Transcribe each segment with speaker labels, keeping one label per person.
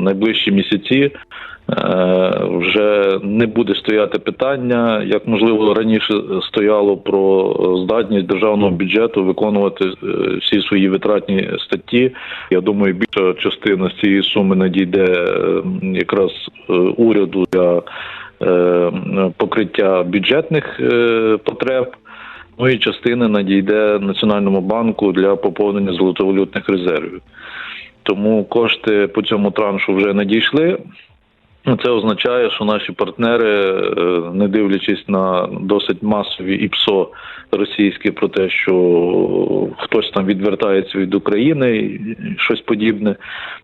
Speaker 1: найближчі місяці е, вже не буде стояти питання, як можливо раніше стояло про здатність державного бюджету виконувати е, всі свої витратні статті. Я думаю, більша частина з цієї суми надійде е, якраз уряду для покриття бюджетних потреб. Ну і частина надійде Національному банку для поповнення золотовалютних резервів. Тому кошти по цьому траншу вже надійшли. Ну, Це означає, що наші партнери, е, не дивлячись на досить масові ІПСО російське про те, що хтось там відвертається від України щось подібне,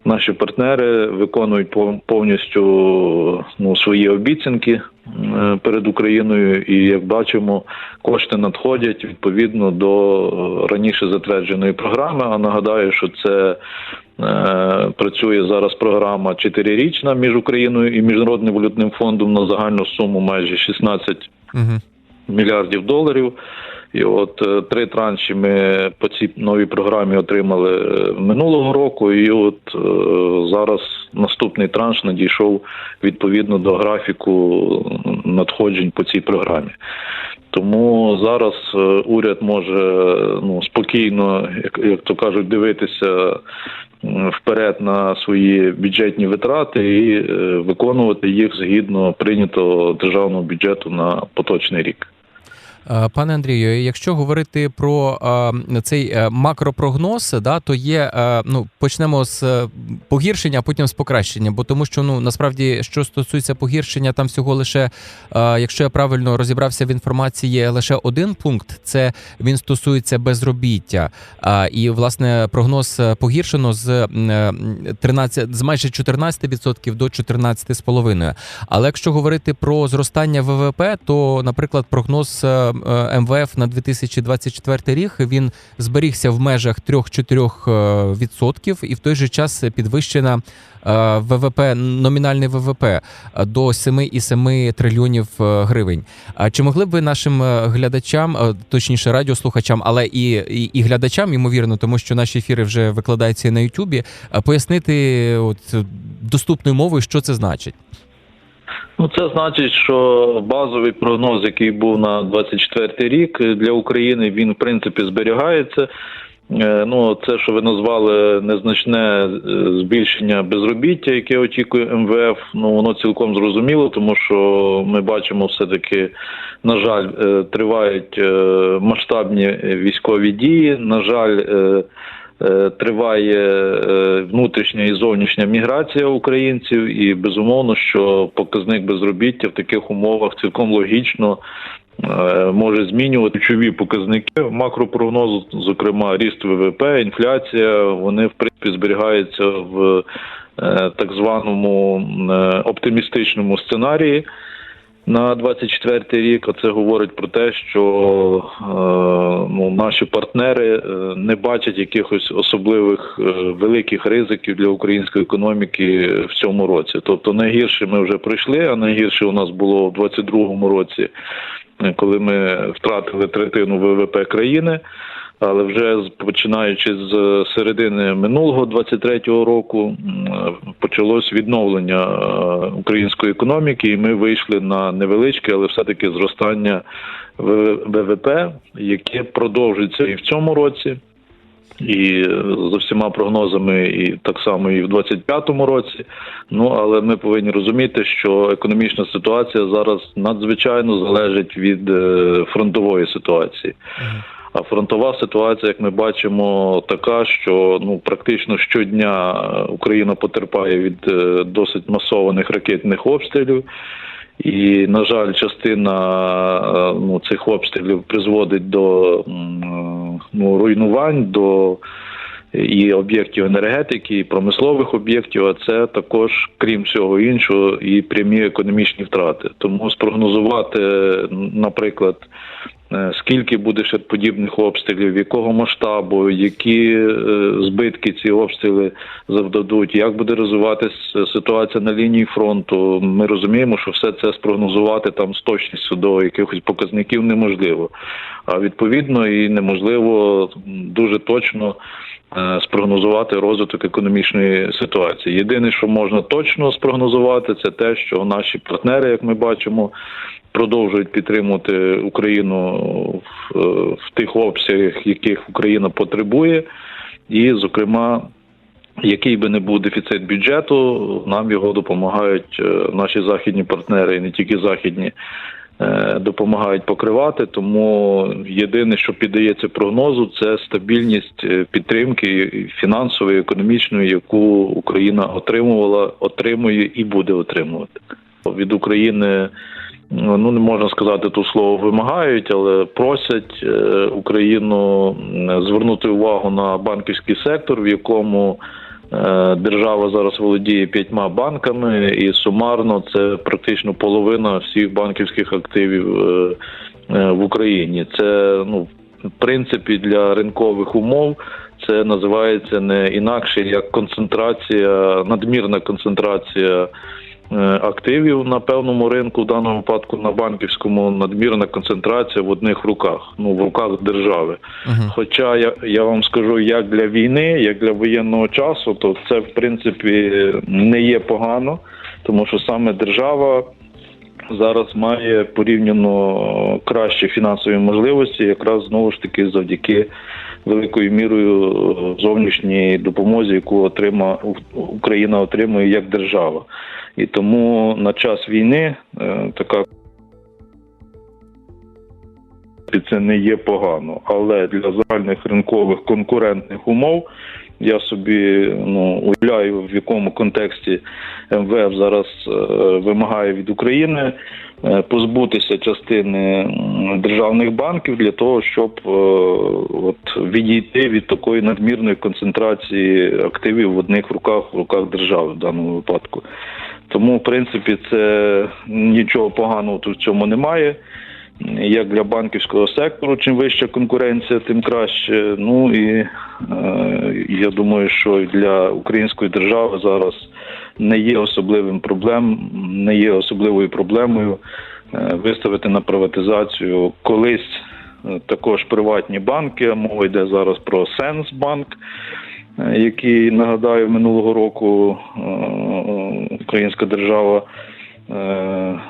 Speaker 1: наші партнери виконують пов- повністю ну, свої обіцянки е, перед Україною, і як бачимо, кошти надходять відповідно до е, раніше затвердженої програми. А нагадаю, що це Працює зараз програма чотирирічна між Україною і Міжнародним валютним фондом на загальну суму майже 16
Speaker 2: Угу.
Speaker 1: мільярдів доларів. І от е, три транші ми по цій новій програмі отримали е, минулого року. І от е, зараз наступний транш надійшов відповідно до графіку надходжень по цій програмі. Тому зараз е, уряд може ну спокійно, як, як то кажуть, дивитися вперед на свої бюджетні витрати і е, виконувати їх згідно прийнятого державного бюджету на поточний рік.
Speaker 2: Е, Пане Андрію, якщо говорити про е, цей е, макропрогноз, да, то є ну почнемо з погіршення, а потім з покращення. Бо тому, що ну насправді, що стосується погіршення, там всього лише, якщо я правильно розібрався в інформації, лише один пункт. Це він стосується безробіття. І власне прогноз погіршено з м, е, 13, з майже 14% до 14,5%. Але якщо говорити про зростання ВВП, то, наприклад, прогноз МВФ на 2024 рік він зберігся в межах 3-4% і в той же час підвищена е, ВВП, номінальний ВВП е, до 7,7 трильйонів е, гривень. А чи могли б ви нашим е, глядачам, е, точніше радіослухачам, але і, і, і глядачам, ймовірно, тому що наші ефіри вже викладаються на Ютубі, е, пояснити от доступною мовою, що це значить?
Speaker 1: Ну, це значить, що базовий прогноз, який був на 24 рік е, для України, він в принципі зберігається. Е, Ну, це, що ви назвали незначне е, збільшення безробіття, яке очікує МВФ, ну воно цілком зрозуміло, тому що ми бачимо, все-таки, на жаль, тривають масштабні військові дії. На жаль, триває е, внутрішня і зовнішня міграція українців, і безумовно, що показник безробіття в таких умовах цілком логічно е, може змінювати ключові показники макропрогнозу, зокрема ріст ВВП, інфляція. Вони в принципі зберігаються в е, так званому е, оптимістичному сценарії. На 24 рік це говорить про те, що е, ну, наші партнери е, не бачать якихось особливих е, великих ризиків для української економіки в цьому році. Тобто найгірше ми вже пройшли, а найгірше у нас було в 22-му році, е, коли ми втратили третину ВВП країни. Але вже починаючи з середини минулого 23-го року е, почалось відновлення е, української економіки, і ми вийшли на невеличке, але все-таки зростання ВВП, яке продовжується і в цьому році. І е, за всіма прогнозами, і так само і в 25-му році. Ну але ми повинні розуміти, що економічна ситуація зараз надзвичайно залежить від е, фронтової ситуації. А фронтова ситуація, як ми бачимо, така, що ну практично щодня е, Україна потерпає від е, досить масованих ракетних обстрілів. І, на жаль, частина е, ну, цих обстрілів призводить до ну, руйнувань, до і об'єктів енергетики, і промислових об'єктів. А це також, крім всього іншого, і прямі економічні втрати. Тому спрогнозувати, наприклад, скільки буде ще подібних обстрілів, якого масштабу, які е, збитки ці обстріли завдадуть, як буде розвиватися ситуація на лінії фронту. Ми розуміємо, що все це спрогнозувати там з точністю до якихось показників неможливо. А відповідно і неможливо дуже точно е, спрогнозувати розвиток економічної ситуації. Єдине, що можна точно спрогнозувати, це те, що наші партнери, як ми бачимо, продовжують підтримувати Україну в, е, в тих обсягах, яких Україна потребує, і, зокрема. Який би не був дефіцит бюджету, нам його допомагають е, наші західні партнери, і не тільки західні, е, допомагають покривати. Тому єдине, що піддається прогнозу, це стабільність підтримки фінансової, економічної, яку Україна отримувала, отримує і буде отримувати від України. Ну не можна сказати тут слово вимагають, але просять е, Україну звернути увагу на банківський сектор, в якому е, держава зараз володіє п'ятьма банками, і сумарно це практично половина всіх банківських активів е, в Україні. Це ну в принципі для ринкових умов. Це називається не інакше як концентрація, надмірна концентрація активів на певному ринку, в даному випадку на банківському, надмірна концентрація в одних руках, ну в руках держави.
Speaker 2: Мгм.
Speaker 1: Хоча я, я вам скажу, як для війни, як для воєнного часу, то це в принципі не є погано, тому що саме держава зараз має порівняно кращі фінансові можливості, якраз знову ж таки завдяки великою мірою е, зовнішній допомозі, яку отрима Україна отримує як держава. І тому на час війни е, така це не є погано, але для загальних ринкових конкурентних умов я собі ну уявляю, в якому контексті МВФ зараз е, вимагає від України е, позбутися частини державних банків для того, щоб е, от відійти від такої надмірної концентрації активів в одних руках в руках держави в даному випадку. Тому, в принципі, це нічого поганого тут в цьому немає як для банківського сектору, чим вища конкуренція, тим краще. Ну і я думаю, що для української держави зараз не є особливим проблем, не є особливою проблемою е, виставити на приватизацію колись е, також приватні банки. Мова йде зараз про Сенсбанк. е, Який нагадаю минулого року українська держава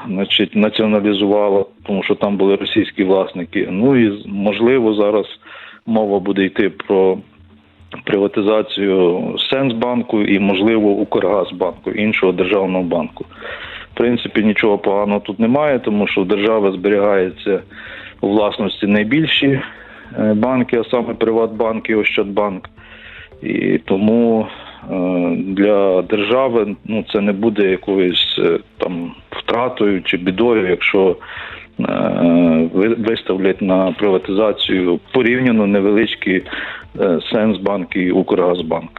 Speaker 1: значить, націоналізувала, тому що там були російські власники. Ну і можливо зараз мова буде йти про приватизацію Сенсбанку і, можливо, Укргазбанку, іншого державного банку. В принципі, нічого поганого тут немає, тому що в держави зберігається у власності найбільші е, банки, а саме Приватбанк і Ощадбанк. І тому е, для держави ну це не буде якоюсь е, там втратою чи бідою, якщо виставлять на приватизацію порівняно невеличкі е, Сенсбанк і Укргазбанк.